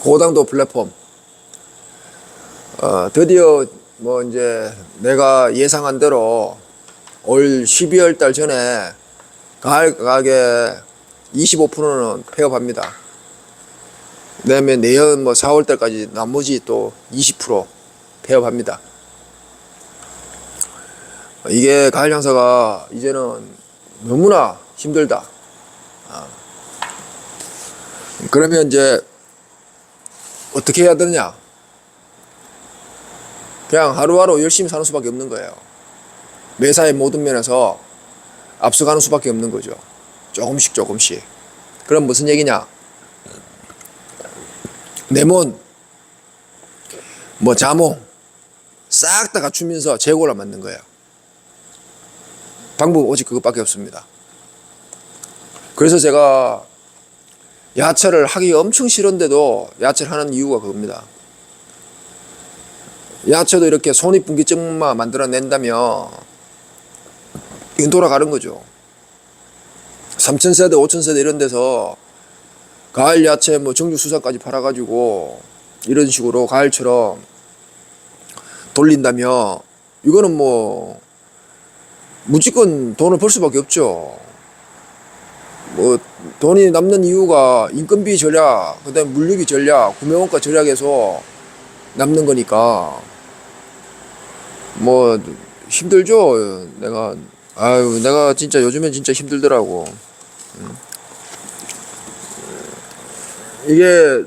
고당도 플랫폼. 어, 드디어 뭐 이제 내가 예상한 대로 올 12월 달 전에 가을 가게 25%는 폐업합니다. 그다음에 내년 뭐 4월 달까지 나머지 또 20% 폐업합니다. 이게 가을 장사가 이제는 너무나 힘들다. 아. 그러면 이제 어떻게 해야 되느냐? 그냥 하루하루 열심히 사는 수밖에 없는 거예요. 매사의 모든 면에서 앞서가는 수밖에 없는 거죠. 조금씩 조금씩. 그럼 무슨 얘기냐? 내몬, 뭐 자몽 싹 다 갖추면서 재고를 만든 거예요. 방법 오직 그것밖에 없습니다. 그래서 제가 야채를 하기 엄청 싫은데도 야채를 하는 이유가 그겁니다. 야채도 이렇게 손익분기점만 만들어낸다면 돌아가는 거죠. 3천세대, 5천세대 이런 데서 가을 야채 뭐 정주 수산까지 팔아가지고 이런 식으로 가을처럼 돌린다면 이거는 뭐 무조건 돈을 벌 수밖에 없죠. 뭐 돈이 남는 이유가 인건비 전략, 그다음 물류비 전략, 구매원가 전략에서 남는 거니까 뭐 힘들죠. 내가 아유 내가 진짜 요즘엔 진짜 힘들더라고. 음. 이게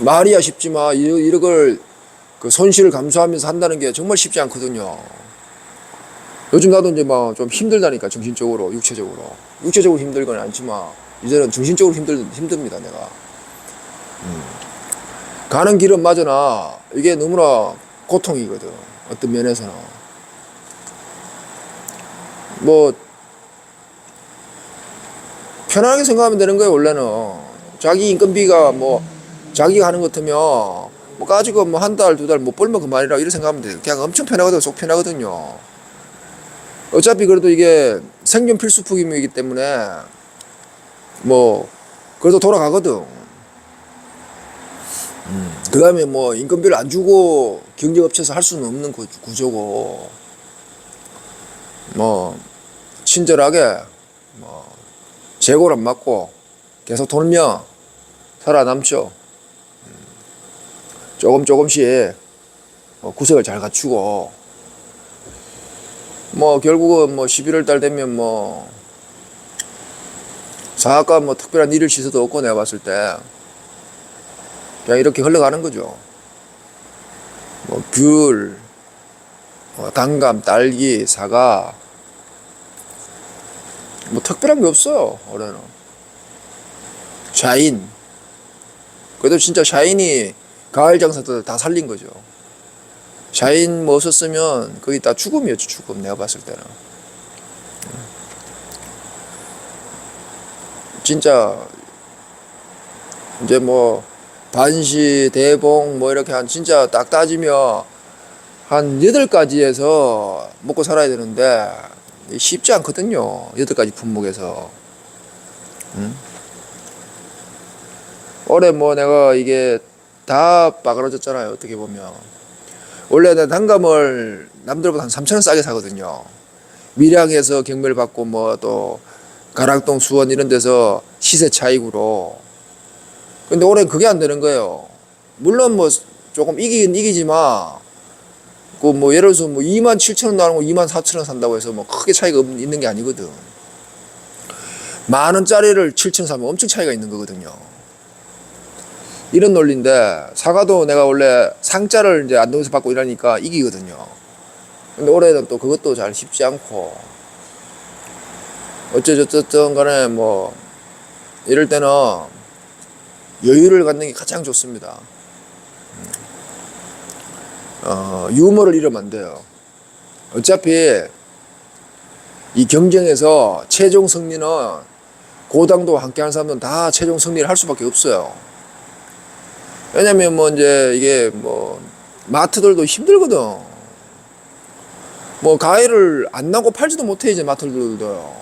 말이야 쉽지만 이- 이걸 그 손실을 감수하면서 한다는 게 정말 쉽지 않거든요. 요즘 나도 이제 막 좀 힘들다니까 정신적으로 육체적으로. 육체적으로 힘들건 않지만 이제는 정신적으로 힘들 힘듭니다 내가. 음. 가는 길은 맞으나 이게 너무나 고통이거든 어떤 면에서는. 뭐 편안하게 생각하면 되는 거예요 원래는. 자기 인건비가 뭐 자기가 하는 것 같으면 뭐 가지고 뭐 한 달 두 달 못 벌면 그만이라 이렇게 생각하면 돼요. 그냥 엄청 편하거든 속 편하거든요 어차피 그래도 이게 생존 필수품이기 때문에 뭐 그래도 돌아가거든. 그 다음에 뭐 인건비를 안 주고 경제업체에서 할 수는 없는 구- 구조고 뭐 친절하게 뭐 재고를 안 맞고 계속 돌면 살아남죠. 음. 조금 조금씩 뭐 구색을 잘 갖추고 뭐 결국은 뭐 11월 달 되면 뭐 사학과 뭐 특별한 일을 시서도 없고 내가 봤을 때 그냥 이렇게 흘러가는 거죠. 뭐 귤, 뭐 단감, 딸기, 사과 뭐 특별한 게 없어요 올해는. 샤인 그래도 진짜 샤인이 가을 장사들 다 살린 거죠. 샤인 뭐 없었으면 거의 다 죽음이었죠 죽음. 내가 봤을 때는. 진짜 이제 뭐 반시 대봉 뭐 이렇게 한 진짜 딱 따지면 한 여덟 가지에서 먹고 살아야 되는데 쉽지 않거든요 여덟 가지 품목에서. 응? 올해 뭐 내가 이게 다 빠그러졌잖아요 어떻게 보면 원래는 단감을 남들보다 한 3천 원 싸게 사거든요. 밀양에서 경매를 받고 뭐 또 가락동 수원 이런 데서 시세 차익으로. 근데 올해는 그게 안 되는 거예요. 물론 뭐 조금 이기긴 이기지만 그뭐 예를 들어서 뭐 2만 7천 원 나오는 거 2만 4천 원 산다고 해서 뭐 크게 차이가 없- 있는 게 아니거든. 만 원짜리를 7천 원 사면 엄청 차이가 있는 거거든요. 이런 논리인데 사과도 내가 원래 상자를 이제 안동에서 받고 이러니까 이기거든요. 근데 올해는 또 그것도 잘 쉽지 않고 어쩌저쩌든 간에 뭐 이럴 때는 여유를 갖는 게 가장 좋습니다. 음. 어, 유머를 잃으면 안 돼요. 어차피 이 경쟁에서 최종 승리는 고당도 함께 하는 사람들은 다 최종 승리를 할 수밖에 없어요. 왜냐면 뭐 이제 이게 뭐 마트들도 힘들거든. 뭐 가해를 안 나고 팔지도 못해 이제 마트들도요.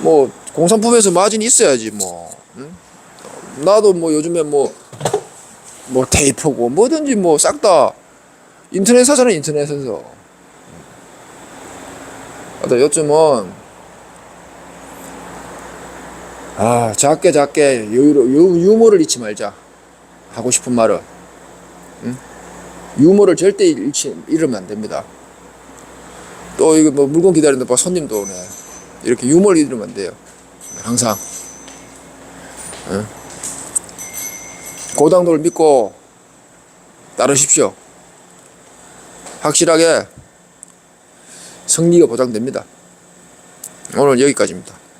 뭐 공산품에서 마진이 있어야지 뭐. 응? 나도 뭐 요즘에 뭐, 뭐 테이프고 뭐든지 뭐 싹 다 인터넷 사잖아, 인터넷에서. 하여튼 요즘은, 아, 작게 작게 여유로, 유, 유머를 잃지 말자. 하고 싶은 말은. 응? 유머를 절대 잃지, 잃으면 안 됩니다. 또 이거 뭐 물건 기다리는데 뭐 손님도 오네. 이렇게 유머를 잃으면 안 돼요. 항상. 응? 고당도를 믿고 따르십시오. 확실하게 승리가 보장됩니다. 오늘 여기까지입니다.